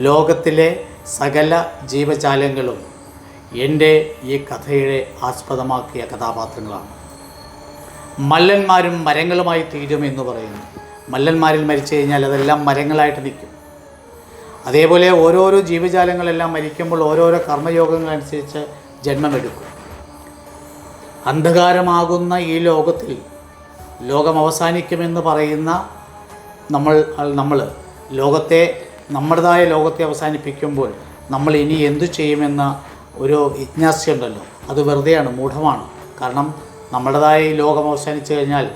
ലോകത്തിലെ സകല ജീവജാലങ്ങളും എന്റെ ഈ കഥയുടെ ആസ്പദമാക്കിയ കഥാപാത്രങ്ങളാണ്. മല്ലന്മാരും മരങ്ങളുമായി തീരും എന്ന് പറയുന്നു. മല്ലന്മാരിൽ മരിച്ചു കഴിഞ്ഞാൽ അതെല്ലാം മരങ്ങളായിട്ട് നിൽക്കും. അതേപോലെ ഓരോരോ ജീവജാലങ്ങളെല്ലാം മരിക്കുമ്പോൾ ഓരോരോ കർമ്മയോഗങ്ങളനുസരിച്ച് ജന്മമെടുക്കും. അന്ധകാരമാകുന്ന ഈ ലോകത്തിൽ ലോകം അവസാനിക്കുമെന്ന് പറയുന്ന നമ്മൾ നമ്മൾ ലോകത്തെ നമ്മുടേതായ ലോകത്തെ അവസാനിപ്പിക്കുമ്പോൾ നമ്മൾ ഇനി എന്തു ചെയ്യുമെന്ന ഒരു ജിജ്ഞാസയുണ്ടല്ലോ. അത് വെറുതെയാണ് മൂഢമാണ്. കാരണം നമ്മുടേതായ ഈ ലോകം അവസാനിച്ചു കഴിഞ്ഞാൽ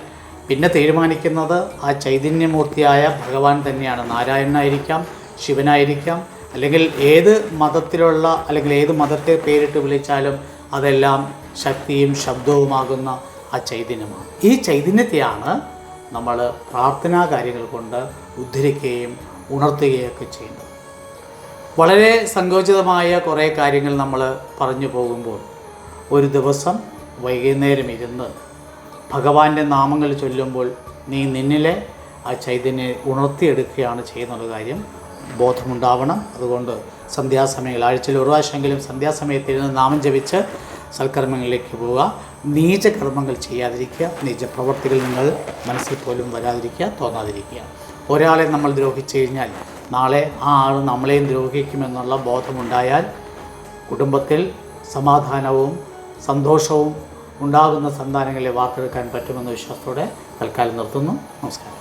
പിന്നെ തീരുമാനിക്കുന്നത് ആ ചൈതന്യമൂർത്തിയായ ഭഗവാൻ തന്നെയാണ്. നാരായണനായിരിക്കാം ശിവനായിരിക്കാം അല്ലെങ്കിൽ ഏത് മതത്തിലുള്ള അല്ലെങ്കിൽ ഏത് മതത്തെ പേരിട്ട് വിളിച്ചാലും അതെല്ലാം ശക്തിയും ശബ്ദവുമാകുന്ന ആ ചൈതന്യമാണ്. ഈ ചൈതന്യത്തെയാണ് നമ്മൾ പ്രാർത്ഥനാ കാര്യങ്ങൾ കൊണ്ട് ഉദ്ധരിക്കുകയും ഉണർത്തുകയൊക്കെ ചെയ്യുന്നത് വളരെ സങ്കോചിതമായ കുറേ കാര്യങ്ങൾ നമ്മൾ പറഞ്ഞു പോകുമ്പോൾ ഒരു ദിവസം വൈകുന്നേരം ഇരുന്ന് ഭഗവാന്റെ നാമങ്ങൾ ചൊല്ലുമ്പോൾ നീ നിന്നിലെ ആ ചൈതന്യം ഉണർത്തിയെടുക്കുകയാണ് ചെയ്യുന്നുള്ള കാര്യം ബോധമുണ്ടാവണം. അതുകൊണ്ട് സന്ധ്യാസമയങ്ങൾ ആഴ്ചയിൽ ഒരു പ്രാവശ്യമെങ്കിലും സന്ധ്യാസമയത്ത് ഇരുന്ന് നാമം ജപിച്ച് സൽക്കർമ്മങ്ങളിലേക്ക് പോവുക. നീചകർമ്മങ്ങൾ ചെയ്യാതിരിക്കുക. നീച പ്രവർത്തികൾ നിങ്ങൾ മനസ്സിൽ പോലും വരാതിരിക്കുക തോന്നാതിരിക്കുക. ഒരാളെ നമ്മൾ ദ്രോഹിച്ചു കഴിഞ്ഞാൽ നാളെ ആ ആൾ നമ്മളെയും ദ്രോഹിക്കുമെന്നുള്ള ബോധമുണ്ടായാൽ കുടുംബത്തിൽ സമാധാനവും സന്തോഷവും ഉണ്ടാകുന്ന സന്താനങ്ങളെ വാർത്തെടുക്കാൻ പറ്റുമെന്ന വിശ്വാസത്തോടെ തൽക്കാലം നിർത്തുന്നു. നമസ്കാരം.